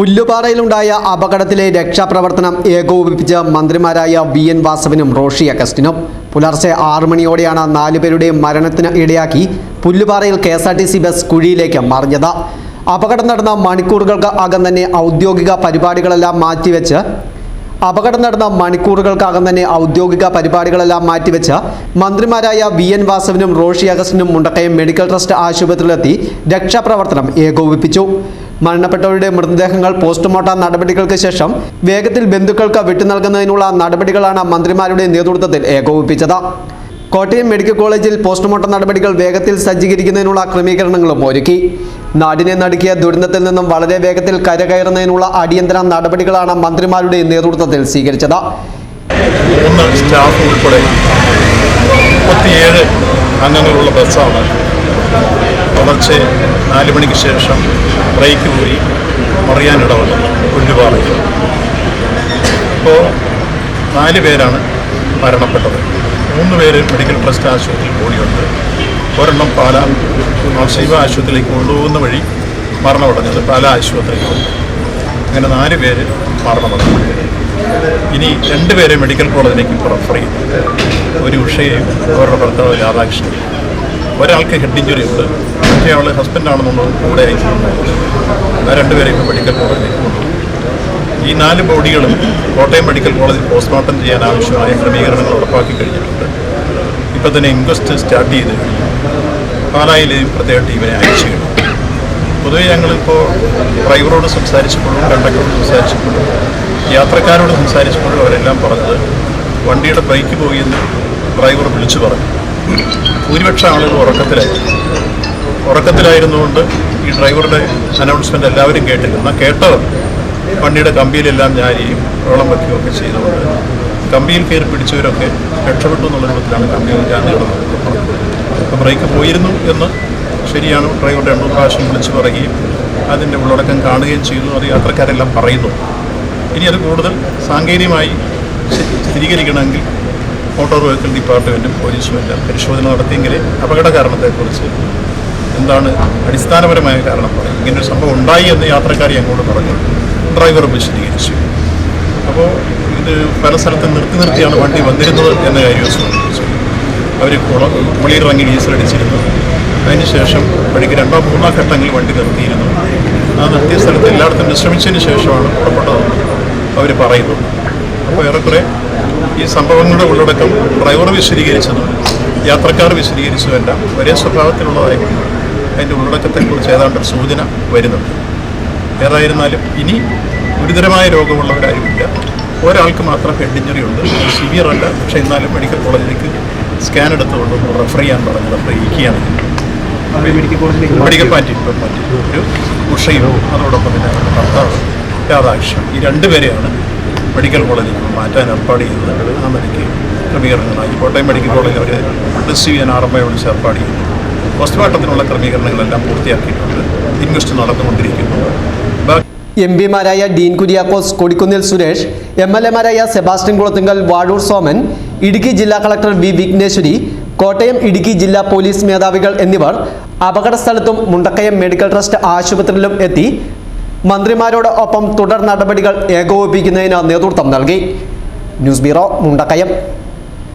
പുല്ലുപാറയിലുണ്ടായ അപകടത്തിലെ രക്ഷാപ്രവർത്തനം ഏകോപിപ്പിച്ച മന്ത്രിമാരായ വി എൻ വാസവനും റോഷി അഗസ്റ്റിനും. പുലർച്ചെ ആറു മണിയോടെയാണ് നാലുപേരുടെയും മരണത്തിന് ഇടയാക്കി പുല്ലുപാറയിൽ K S R T C bus കുഴിയിലേക്ക് മറിഞ്ഞത്. അപകടം നടന്ന മണിക്കൂറുകൾക്ക് അകം തന്നെ ഔദ്യോഗിക പരിപാടികളെല്ലാം മാറ്റിവെച്ച് അപകടം നടന്ന മണിക്കൂറുകൾക്കകം തന്നെ ഔദ്യോഗിക പരിപാടികളെല്ലാം മാറ്റിവെച്ച് മന്ത്രിമാരായ വി എൻ വാസവനും റോഷി അഗസ്റ്റിനും മുണ്ടക്കയം മെഡിക്കൽ ട്രസ്റ്റ് ആശുപത്രിയിലെത്തി രക്ഷാപ്രവർത്തനം ഏകോപിപ്പിച്ചു. മരണപ്പെട്ടവരുടെ മൃതദേഹങ്ങൾ പോസ്റ്റ്മോർട്ടം നടപടികൾക്ക് ശേഷം വേഗത്തിൽ ബന്ധുക്കൾക്ക് വിട്ടുനൽകുന്നതിനുള്ള നടപടികളാണ് മന്ത്രിമാരുടെ നേതൃത്വത്തിൽ ഏകോപിപ്പിച്ചത്. കോട്ടയം മെഡിക്കൽ കോളേജിൽ പോസ്റ്റ്മോർട്ടം നടപടികൾ വേഗത്തിൽ സജ്ജീകരിക്കുന്നതിനുള്ള ക്രമീകരണങ്ങളും ഒരുക്കി. നാടിനെ നടുക്കിയ ദുരന്തത്തിൽ നിന്നും വളരെ വേഗത്തിൽ കരകയറുന്നതിനുള്ള അടിയന്തര നടപടികളാണ് മന്ത്രിമാരുടെ നേതൃത്വത്തിൽ സ്വീകരിച്ചത്. സ്റ്റാഫ് ഉൾപ്പെടെ മുപ്പത്തിയേഴ് അംഗങ്ങളുള്ള ബസ്സാണ്. പുലർച്ചെ നാല് മണിക്ക് ശേഷം ബ്രേക്ക് പോയി മറിയാനിടവന്നത് പുല്ലുപാറയിൽ അപ്പോൾ നാല് പേരാണ് മരണപ്പെട്ടത്. മൂന്ന് പേര് മെഡിക്കൽ ട്രസ്റ്റ് ആശുപത്രിയിൽ കൂടിയുണ്ട്. ഒരെണ്ണം പാല ശിവ ആശുപത്രിയിലേക്ക് കൊണ്ടുപോകുന്ന വഴി മരണമടഞ്ഞത് പാല ആശുപത്രിയിലുണ്ട് അങ്ങനെ നാല് പേര് മരണമടഞ്ഞു. ഇനി രണ്ടുപേരെ മെഡിക്കൽ കോളേജിലേക്ക് റെഫർ ചെയ്തു ഒരു ഉഷയും അവരുടെ ഭർത്താവ് രാധാകൃഷ്ണൻ ഒരാൾക്ക് ഹെഡ് ഇഞ്ചുറി ഉണ്ട്. പക്ഷേ ആൾ ഹസ്ബൻഡാണെന്നുള്ളത് കൂടെ അയച്ചിട്ടുണ്ട് ആ രണ്ടുപേരെ ഇപ്പോൾ മെഡിക്കൽ കോളേജിൽ ഈ നാല് ബോഡികളും കോട്ടയം മെഡിക്കൽ കോളേജിൽ പോസ്റ്റ്മോർട്ടം ചെയ്യാൻ ആവശ്യമായ ക്രമീകരണങ്ങൾ ഉറപ്പാക്കി കഴിഞ്ഞിട്ടുണ്ട്. ഇപ്പോൾ തന്നെ ഇൻക്വസ്റ്റ് സ്റ്റാർട്ട് ചെയ്ത് പാലായിലെയും പ്രത്യേക ടീമിനെ അയച്ചു കഴിഞ്ഞു. പൊതുവെ ഞങ്ങളിപ്പോൾ ഡ്രൈവറോട് സംസാരിച്ചപ്പോഴും കണ്ടക്ടറോട് സംസാരിച്ചപ്പോഴും യാത്രക്കാരോട് സംസാരിച്ചപ്പോഴും അവരെല്ലാം പറഞ്ഞത് വണ്ടിയുടെ ബൈക്ക് പോയി എന്ന് ഡ്രൈവർ വിളിച്ചു പറഞ്ഞു. ഭൂരിപക്ഷം ആളുകൾ ഉറക്കത്തിലായിരുന്നു ഉറക്കത്തിലായിരുന്നുകൊണ്ട് ഈ ഡ്രൈവറുടെ അനൗൺസ്മെന്റ് എല്ലാവരും കേട്ടില്ല. കേട്ടവർ വണ്ടിയുടെ കമ്പിയിലെല്ലാം ഞാരിയും വെള്ളം വയ്ക്കുകയും ഒക്കെ ചെയ്തുകൊണ്ട് കമ്പിയിൽ കയറി പിടിച്ചവരൊക്കെ രക്ഷപ്പെട്ടു എന്നുള്ള രൂപത്തിലാണ് കമ്പിയിൽ കിടന്നത്. അപ്പോൾ ബ്രേക്ക് പോയിരുന്നു എന്ന് ശരിയാണ് ഡ്രൈവറുടെ രണ്ടു പ്രാവശ്യം വിളിച്ച് പറയുകയും അതിന്റെ ഉള്ളടക്കം കാണുകയും ചെയ്യുന്നു അത് യാത്രക്കാരെല്ലാം പറയുന്നു. ഇനി അത് കൂടുതൽ സാങ്കേതികമായി സ്ഥി- സ്ഥിരീകരിക്കണമെങ്കിൽ മോട്ടോർ വെഹിക്കിൾ ഡിപ്പാർട്ട്മെന്റും പോലീസും എല്ലാം പരിശോധന നടത്തിയെങ്കിലേ അപകട കാരണത്തെക്കുറിച്ച് എന്താണ് അടിസ്ഥാനപരമായ കാരണം പറയും ഇങ്ങനൊരു സംഭവം ഉണ്ടായി എന്ന് യാത്രക്കാരി അങ്ങോട്ട് പറഞ്ഞു. ഡ്രൈവർ വിശദീകരിച്ചു. അപ്പോൾ ഇത് പല സ്ഥലത്ത് നിർത്തി നിർത്തിയാണ് വണ്ടി വന്നിരുന്നത് എന്ന കാര്യം സംബന്ധിച്ചു അവർ കുളിയിറങ്ങി ഡീസലടിച്ചിരുന്നു അതിനുശേഷം വഴിക്ക് രണ്ടോ മൂന്നോ ഘട്ടങ്ങളിൽ വണ്ടി നിർത്തിയിരുന്നു. ആ നിർത്തിയ സ്ഥലത്ത് എല്ലായിടത്തും വിശ്രമിച്ചതിന് ശേഷമാണ് പുറപ്പെട്ടതെന്ന് അവർ പറയുന്നു അപ്പോൾ ഏറെക്കുറെ ഈ സംഭവങ്ങളുടെ ഉള്ളടക്കം ഡ്രൈവർ വിശദീകരിച്ചതും യാത്രക്കാർ വിശദീകരിച്ചതും എല്ലാം ഒരേ സ്വഭാവത്തിലുള്ളതായിരിക്കും. അതിന്റെ ഉള്ളടക്കത്തെക്കുറിച്ച് ഏതാണ്ട് സൂചന വരുന്നുണ്ട്. ഏതായിരുന്നാലും ഇനി ഗുരുതരമായ രോഗമുള്ളവരാരുമില്ല. ഒരാൾക്ക് മാത്രം ഹെഡ് ഇഞ്ചുറി ഉണ്ട്. സിവിയർ അല്ല. പക്ഷേ എന്നാലും മെഡിക്കൽ കോളേജിലേക്ക് സ്കാൻ എടുത്തുകൊണ്ട് റെഫർ ചെയ്യാൻ പറഞ്ഞ് റെഫർ ചെയ്യിക്കുകയാണ് മെഡിക്കൽ പാറ്റി ഒരു ഉഷയും അതോടൊപ്പം തന്നെ ഭർത്താവ് രാധാകൃഷ്ണൻ. ഈ രണ്ടുപേരെയാണ് മെഡിക്കൽ കോളേജിൽ മാറ്റാൻ ഏർപ്പാട് ചെയ്തത് ആ നിലയ്ക്ക് ക്രമീകരണങ്ങളായി. കോട്ടയം മെഡിക്കൽ കോളേജിൽ അവർ റിസീവ് ചെയ്യാൻ ആർ എം ഐ വിളിച്ച് ഏർപ്പാട് ചെയ്തു. പോസ്റ്റ്മോർട്ടത്തിനുള്ള ക്രമീകരണങ്ങളെല്ലാം പൂർത്തിയാക്കിയിട്ടുണ്ട്. ഇൻവെസ്റ്റ് നടന്നുകൊണ്ടിരിക്കുന്നു. എം പിമാരായ ഡീൻ കുര്യാക്കോസ് കൊടിക്കുന്നിൽ സുരേഷ് എം എൽ എമാരായ സെബാസ്റ്റ്യൻ കുളത്തുങ്കൽ വാഴൂർ സോമൻ ഇടുക്കി ജില്ലാ കളക്ടർ വി വിഘ്നേശ്വരി കോട്ടയം ഇടുക്കി ജില്ലാ പോലീസ് മേധാവികൾ എന്നിവർ അപകടസ്ഥലത്തും മുണ്ടക്കയം മെഡിക്കൽ ട്രസ്റ്റ് ആശുപത്രിയിലും എത്തി മന്ത്രിമാരോട് ഒപ്പം തുടർ നടപടികൾ ഏകോപിപ്പിക്കുന്നതിന് നേതൃത്വം നൽകി. News bureau Mundakayam.